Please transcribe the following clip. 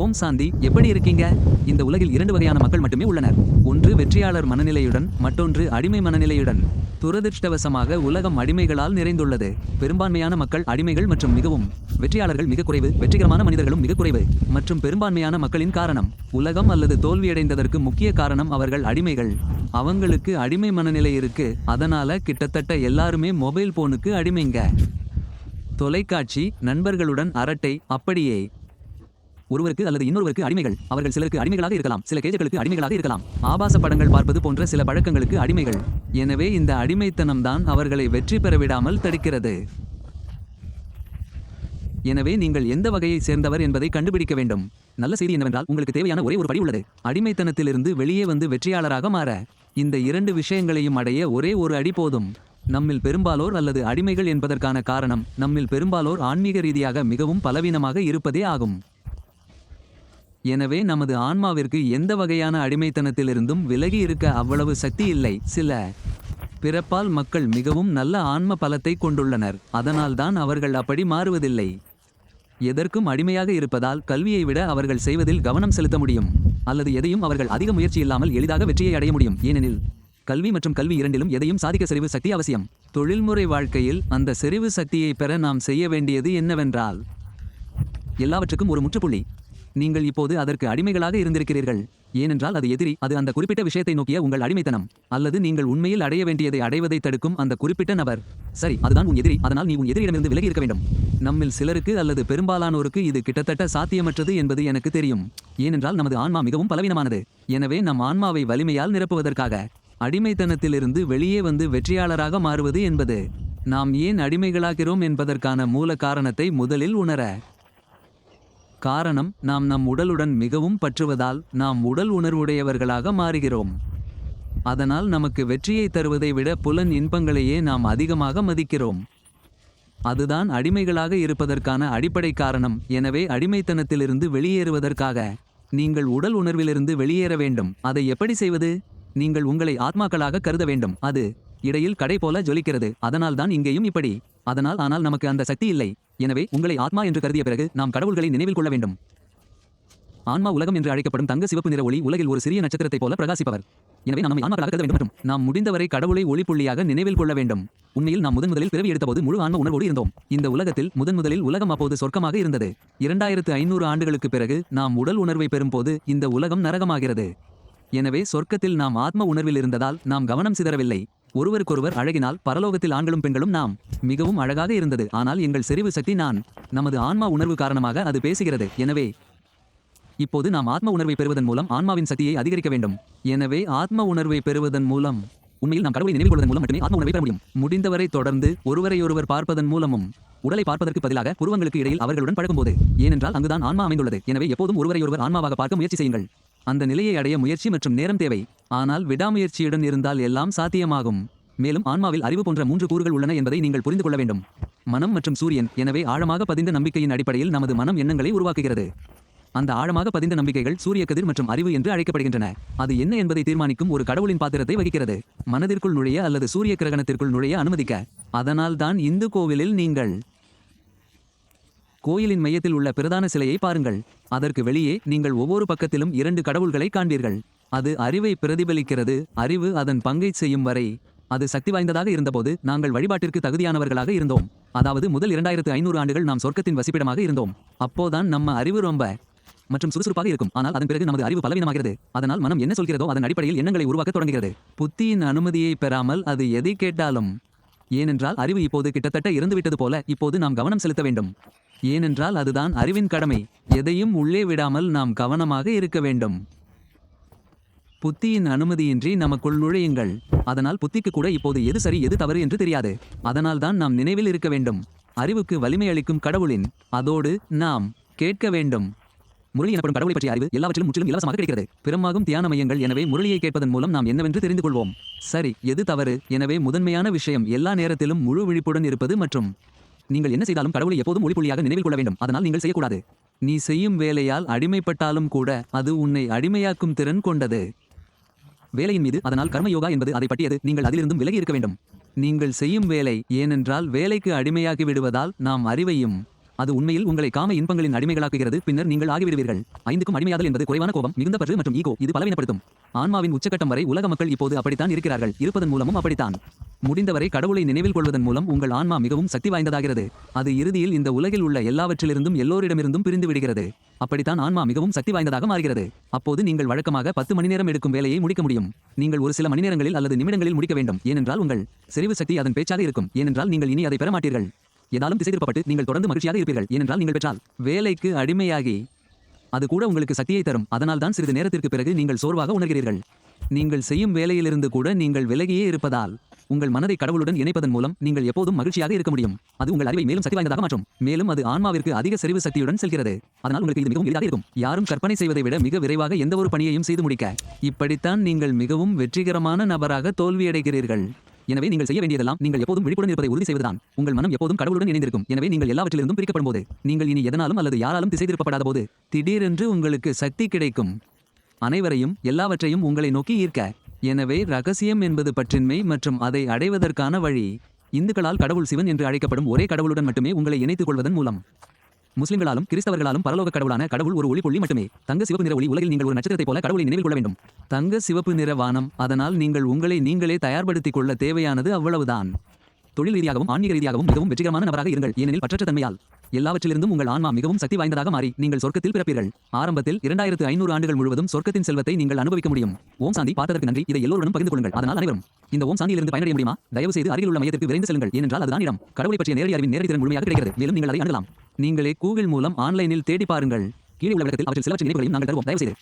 ஓம் சாந்தி எப்படி இருக்கீங்க? இந்த உலகில் இரண்டு வகையான மக்கள் மட்டுமே உள்ளனர். ஒன்று வெற்றியாளர் மனநிலையுடன் மற்றொன்று அடிமை மனநிலையுடன். துரதிர்ஷ்டவசமாக உலகம் அடிமைகளால் நிறைந்துள்ளது. பெரும்பான்மையான மக்கள் அடிமைகள் மற்றும் மிகவும் வெற்றியாளர்கள் மிக குறைவு வெற்றிகரமான மனிதர்களும் மிக குறைவு மற்றும் பெரும்பான்மையான மக்களின் காரணம். உலகம் அல்லது தோல்வியடைந்ததற்கு முக்கிய காரணம் அவர்கள் அடிமைகள். அவங்களுக்கு அடிமை மனநிலை இருக்கு. அதனால கிட்டத்தட்ட எல்லாருமே மொபைல் போனுக்கு அடிமைங்க. தொலைக்காட்சி நண்பர்களுடன் அரட்டை அப்படியே. ஒருவருக்கு அல்லது இன்னொருவருக்கு அடிமைகள். அவர்கள் சிலருக்கு அடிமைகளாக இருக்கலாம். சில கேஜர்களுக்கு அடிமைகளாக இருக்கலாம். ஆபாச படங்கள் பார்ப்பது போன்ற சில பழக்கங்களுக்கு அடிமைகள். எனவே இந்த அடிமைத்தனம்தான் அவர்களை வெற்றி பெற விடாமல் தடுக்கிறது. எனவே நீங்கள் எந்த வகையை சேர்ந்தவர் என்பதை கண்டுபிடிக்க வேண்டும். நல்ல செய்தி என்னவென்றால் உங்களுக்கு தேவையான ஒரே ஒரு படி உள்ளது. அடிமைத்தனத்திலிருந்து வெளியே வந்து வெற்றியாளராக மாற. இந்த இரண்டு விஷயங்களையும் அடைய ஒரே ஒரு அடி போதும். நம்மில் பெரும்பாலோர் அல்லது அடிமைகள் என்பதற்கான காரணம் நம்மில் பெரும்பாலோர் ஆன்மீக ரீதியாக மிகவும் பலவீனமாக இருப்பதே ஆகும். எனவே நமது ஆன்மாவிற்கு எந்த வகையான அடிமைத்தனத்திலிருந்தும் விலகி இருக்க அவ்வளவு சக்தி இல்லை. சில பிறப்பால் மக்கள் மிகவும் நல்ல ஆன்ம பலத்தை கொண்டுள்ளனர். அதனால்தான் அவர்கள் அப்படி மாறுவதில்லை. எதற்கும் அடிமையாக இருப்பதால் கல்வியை விட அவர்கள் செய்வதில் கவனம் செலுத்த முடியும். அல்லது எதையும் அவர்கள் அதிக முயற்சி இல்லாமல் எளிதாக வெற்றியை அடைய முடியும். ஏனெனில் கல்வி மற்றும் கல்வி இரண்டிலும் எதையும் சாதிக்க செறிவு சக்தி அவசியம். தொழில்முறை வாழ்க்கையில் அந்த செறிவு சக்தியை பெற நாம் செய்ய வேண்டியது என்னவென்றால் எல்லாவற்றுக்கும் ஒரு முற்றுப்புள்ளி. நீங்கள் இப்போது அதற்கு அடிமைகளாக இருந்திருக்கிறீர்கள். ஏனென்றால் அது எதிரி அது அந்த குறிப்பிட்ட விஷயத்தை நோக்கிய உங்கள் அடிமைத்தனம். அல்லது நீங்கள் உண்மையில் அடைய வேண்டியதை அடைவதை தடுக்கும் அந்த குறிப்பிட்ட நபர். சரி அதுதான் உன் எதிரி அதனால் நீ உன் எதிரியிடமிருந்து விலகி இருக்க வேண்டும். நம்மில் சிலருக்கு அல்லது பெரும்பாலானோருக்கு இது கிட்டத்தட்ட சாத்தியமற்றது என்பது எனக்கு தெரியும். ஏனென்றால் நமது ஆன்மா மிகவும் பலவீனமானது. எனவே நம் ஆன்மாவை வலிமையால் நிரப்புவதற்காக அடிமைத்தனத்திலிருந்து வெளியே வந்து வெற்றியாளராக மாறுவது என்பது. நாம் ஏன் அடிமைகளாகிறோம் என்பதற்கான மூல காரணத்தை முதலில் உணர காரணம் நாம் நம் உடலுடன் மிகவும் பற்றுவதால் நாம் உடல் உணர்வுடையவர்களாக மாறுகிறோம். அதனால் நமக்கு வெற்றியை தருவதை விட புலன் இன்பங்களையே நாம் அதிகமாக மதிக்கிறோம். அதுதான் அடிமைகளாக இருப்பதற்கான அடிப்படை காரணம். எனவே அடிமைத்தனத்திலிருந்து வெளியேறுவதற்காக நீங்கள் உடல் உணர்விலிருந்து வெளியேற வேண்டும். அதை எப்படி செய்வது? நீங்கள் உங்களை ஆத்மாக்களாக கருத வேண்டும். அது இடையில் கடை போல ஜொலிக்கிறது. அதனால்தான் இங்கேயும் இப்படி. அதனால் ஆனால் நமக்கு அந்த சக்தி இல்லை. எனவே உங்களை ஆத்மா என்று கருதிய பிறகு நாம் கடவுள்களை நினைவில் கொள்ள வேண்டும். ஆன்மா உலகம் என்று அழைக்கப்படும் தங்க சிவப்பு நிற ஒளி உலகில் ஒரு சிறிய நட்சத்திரத்தைப் போல பிரகாசிப்பவர். எனவே நாம் நம்மை ஆன்மாக்களாக கருத வேண்டும் மற்றும் நாம் முடிந்தவரை கடவுளை ஒளிப்புள்ளியாக நினைவில் கொள்ள வேண்டும். உண்மையில் நாம் முதன் முதலில் பிறவி எடுத்தபோது முழு ஆன்ம உணர்வோடு இருந்தோம். இந்த உலகத்தில் முதன் முதலில் உலகம் அப்போது சொர்க்கமாக இருந்தது. இரண்டாயிரத்து ஐநூறு ஆண்டுகளுக்கு பிறகு நாம் உடல் உணர்வை பெறும்போது இந்த உலகம் நரகமாகிறது. எனவே சொர்க்கத்தில் நாம் ஆத்ம உணர்வில் இருந்ததால் நாம் கவனம் சிதறவில்லை. ஒருவருக்கொருவர் அழகினால் பரலோகத்தில் ஆண்களும் பெண்களும் நாம் மிகவும் அழகாக இருந்தது. ஆனால் எங்கள் செறிவு சக்தி நான் நமது ஆன்மா உணர்வு காரணமாக அது பேசுகிறது. எனவே இப்போது நாம் ஆத்ம உணர்வை பெறுவதன் மூலம் ஆன்மாவின் சக்தியை அதிகரிக்க வேண்டும். எனவே ஆத்ம உணர்வை பெறுவதன் மூலம் உண்மையில் நாம் கடவுளை நினைவு கொள்வதன் மூலம் மட்டுமே ஆத்ம உணர்வை பெற முடியும். முடிந்தவரை தொடர்ந்து ஒருவரையொருவர் பார்ப்பதன் மூலமும் உடலை பார்ப்பதற்கு பதிலாக புருவங்களுக்கு இடையில் அவர்களுடன் பழகும்போது ஏனென்றால் அங்குதான் ஆன்மா அமைந்துள்ளது. எனவே எப்போதும் ஒருவரையொருவர் ஆன்மாவாக பார்க்க முயற்சி செய்யுங்கள். அந்த நிலையை அடைய முயற்சி மற்றும் நேரம் தேவை. ஆனால் விடாமுயற்சியுடன் இருந்தால் எல்லாம் சாத்தியமாகும். மேலும் ஆன்மாவில் அறிவு போன்ற மூன்று கூறுகள் உள்ளன என்பதை நீங்கள் புரிந்து கொள்ள வேண்டும். மனம் மற்றும் சூரியன் எனவே ஆழமாக பதிந்த நம்பிக்கையின் அடிப்படையில் நமது மனம் எண்ணங்களை உருவாக்குகிறது. அந்த ஆழமாக பதிந்த நம்பிக்கைகள் சூரிய கதிர் மற்றும் அறிவு என்று அழைக்கப்படுகின்றன. அது என்ன என்பதை தீர்மானிக்கும் ஒரு கடவுளின் பாத்திரத்தை வகிக்கிறது. மனதிற்குள் நுழைய அல்லது சூரிய கிரகணத்திற்குள் நுழைய அனுமதிக்க. அதனால் தான் இந்து கோவிலில் நீங்கள் கோயிலின் மையத்தில் உள்ள பிரதான சிலையை பாருங்கள். அதற்கு வெளியே நீங்கள் ஒவ்வொரு பக்கத்திலும் இரண்டு கடவுள்களை காண்பீர்கள். அது அறிவை பிரதிபலிக்கிறது. அறிவு அதன் பங்கை செய்யும் வரை அது சக்தி வாய்ந்ததாக இருந்தபோது நாங்கள் வழிபாட்டிற்கு தகுதியானவர்களாக இருந்தோம். அதாவது முதல் இரண்டாயிரத்து ஐநூறு ஆண்டுகள் நாம் சொர்க்கத்தின் வசிப்பிடமாக இருந்தோம். அப்போதான் நம்ம அறிவு ரொம்ப மற்றும் சுறுசுறுப்பாக இருக்கும். ஆனால் அதன் பிறகு நமது அறிவு பலவீனமாகிறது. அதனால் மனம் என்ன சொல்கிறதோ அதன் அடிப்படையில் எண்ணங்களை உருவாக்க தொடங்குகிறது. புத்தியின் அனுமதியை பெறாமல் அது எதை கேட்டாலும் ஏனென்றால் அறிவு இப்போது கிட்டத்தட்ட இறந்துவிட்டது போல இப்போது நாம் கவனம் செலுத்த வேண்டும். ஏனென்றால் அதுதான் அறிவின் கடமை. எதையும் உள்ளே விடாமல் நாம் கவனமாக இருக்க வேண்டும். புத்தியின் அனுமதியின்றி நமக்குள் நுழையுங்கள். அதனால் புத்திக்கு கூட இப்போது எது சரி எது தவறு என்று தெரியாது. அதனால் தான் நாம் நினைவில் இருக்க வேண்டும். அறிவுக்கு வலிமை அளிக்கும் கடவுளின் அதோடு நாம் கேட்க வேண்டும். முரளி எனப்படும் கடவுளை பற்றிய அறிவு எல்லாவற்றிலும் முற்றிலும் இலவசமாக கிடைக்கிறது. பிறமாகும் தியான மையங்கள் எனவே முரளியை கேட்பதன் மூலம் நாம் என்னவென்று தெரிந்து கொள்வோம். சரி எது தவறு? எனவே முதன்மையான விஷயம் எல்லா நேரத்திலும் முழு விழிப்புடன் இருப்பது மற்றும் நீங்கள் என்ன செய்தாலும் கடவுளை எப்போதும் ஒளிப்புள்ளியாக நினைவில் கொள்ள வேண்டும். அதனால் நீங்கள் செய்யக்கூடாது. நீ செய்யும் வேலையால் அடிமைப்பட்டாலும் கூட அது உன்னை அடிமையாக்கும் திறன் கொண்டது. வேலையின் மீது அதனால் கர்ம யோகா என்பது அதை பற்றியது. நீங்கள் அதிலிருந்தும் விலகி இருக்க வேண்டும். நீங்கள் செய்யும் வேலை ஏனென்றால் வேலைக்கு அடிமையாகி விடுவதால் நாம் அறிவையும் அது உண்மையில் உங்களை காம இன்பங்களின் அடிமைகளாக்குகிறது. பின்னர் நீங்கள் ஆகிவிடுவீர்கள். ஐந்துக்கும் அடிமையாதல் என்பது குறைவான கோபம் மிகுந்த பற்று மற்றும் ஈகோ. இது பலவீனப்படுத்தும். ஆன்மாவின் உச்சக்கட்டம் வரை உலக மக்கள் இப்போது அப்படித்தான் இருக்கிறார்கள். இருப்பதன் மூலமும் அப்படித்தான். முடிந்தவரை கடவுளை நினைவில் கொள்வதன் மூலம் உங்கள் ஆன்மா மிகவும் சக்தி வாய்ந்ததாகிறது. அது இறுதியில் இந்த உலகில் உள்ள எல்லாவற்றிலிருந்தும் எல்லோரிடமிருந்தும் பிரிந்து விடுகிறது. அப்படித்தான் ஆன்மா மிகவும் சக்தி வாய்ந்ததாக மாறுகிறது. அப்போது நீங்கள் வழக்கமாக பத்து மணி நேரம் எடுக்கும் வேலையை முடிக்க முடியும். நீங்கள் ஒரு சில மணி நேரங்களில் அல்லது நிமிடங்களில் முடிக்க வேண்டும். ஏனென்றால் உங்கள் செறிவு சக்தி அதன் பேச்சாக இருக்கும். ஏனென்றால் நீங்கள் இனி அதை பெற மாட்டீர்கள். ஏதாலும் திசை திருப்பப்பட்டு நீங்கள் தொடர்ந்து மகிழ்ச்சியாக இருப்பீர்கள். ஏனென்றால் நீங்கள் பெற்றால் வேலைக்கு அடிமையாகி அது கூட உங்களுக்கு சக்தியை தரும். அதனால் தான் சிறிது நேரத்திற்கு பிறகு நீங்கள் சோர்வாக உணர்கிறீர்கள். நீங்கள் செய்யும் வேலையிலிருந்து கூட நீங்கள் விலகியே இருப்பதால் உங்கள் மனதை கடவுளுடன் இணைப்பதன் மூலம் நீங்கள் எப்போதும் மகிழ்ச்சியாக இருக்க முடியும். அது உங்கள் அறிவை மேலும் சக்தி வாய்ந்ததாக மாற்றும். மேலும் அது ஆன்மாவிற்கு அதிக செறிவு சக்தியுடன் செல்கிறது. அதனால் உங்களுக்கு இது மிகவும் எளிதாக இருக்கும். யாரும் கற்பனை செய்வதை விட மிக விரைவாக எந்த ஒரு பணியையும் செய்து முடிக்க. இப்படித்தான் நீங்கள் மிகவும் வெற்றிகரமான நபராக தோல்வியடைகிறீர்கள். எனவே நீங்கள் செய்ய வேண்டியதெல்லாம் நீங்கள் எப்போதும் விழிப்புடன் இருப்பதை உறுதி செய்வதுதான். உங்கள் மனம் எப்போதும் கடவுளுடன் இணைந்திருக்கும். எனவே நீங்கள் எல்லாவற்றிலிருந்தும் பிரிக்கப்படும் போது நீங்கள் இனி எதனாலும் அல்லது யாராலும் திசை திருப்பப்படாத போது திடீரென்று உங்களுக்கு சக்தி கிடைக்கும். அனைவரையும் எல்லாவற்றையும் உங்களை நோக்கி ஈர்க்க. எனவே ரகசியம் என்பது பற்றின்மை மற்றும் அதை அடைவதற்கான வழி இந்துக்களால் கடவுள் சிவன் என்று அழைக்கப்படும் ஒரே கடவுளுடன் மட்டுமே உங்களை இணைத்துக் கொள்வதன் மூலம். முஸ்லிம்களாலும் கிறிஸ்தவர்களாலும் பரலோக கடவுளான கடவுள் ஒரு ஒளிப்புள்ளி மட்டுமே. தங்க சிவப்பு நிற ஒளி உலகில் நீங்கள் ஒரு நட்சத்திரத்தை போல கடவுளை நினைவில் கொள்ள வேண்டும். தங்க சிவப்பு நிற வானம் அதனால் நீங்கள் உங்களை நீங்களே தயார்படுத்திக் கொள்ள தேவையானது அவ்வளவுதான். தொழில் ரீதியாகவும் ஆன்மீக ரீதியாகவும் மிகவும் வெற்றிகரமான நபராக இருங்கள். ஏனெனில் பற்றற்ற தன்மையால் எல்லாவற்றிலிருந்தும் உங்கள் ஆன்மா மிகவும் சக்தி வாய்ந்ததாக மாறி நீங்கள் சொர்க்கத்தில் பிறப்பீர்கள். ஆரம்பத்தில் இரண்டாயிரத்து ஐநூறு ஆண்டுகள் முழுவதும் சொர்க்கத்தின் செல்வத்தை நீங்கள் அனுபவிக்க முடியும். ஓம் சாந்தி பார்த்ததற்கு நன்றி. இதை எல்லோருடன் பகிர்ந்து கொள்ளுங்கள். அதனால் அனைவரும் இந்த ஓம் சாந்தியிலிருந்து பயனடைய முடியுமா? தயவு செய்து அருகில் உள்ள மையத்திற்கு விரைந்து செல்லுங்கள். ஏனென்றால் அதுதான் இடம். கடவுளை பற்றிய நேரடி அறிவின் நேரடி திறன் முழுமையாக கிடைக்கிறது. மேலும் நீங்கள் அதை அணுகலாம். நீங்களே கூகுள் மூலம் ஆன்லைனில் தேடி பாருங்கள். கீழே உள்ள விளக்கத்தில் அவற்றில் சிலவற்றின் இணைப்புகளையும் நாங்கள் தருவோம். தயவு செய்து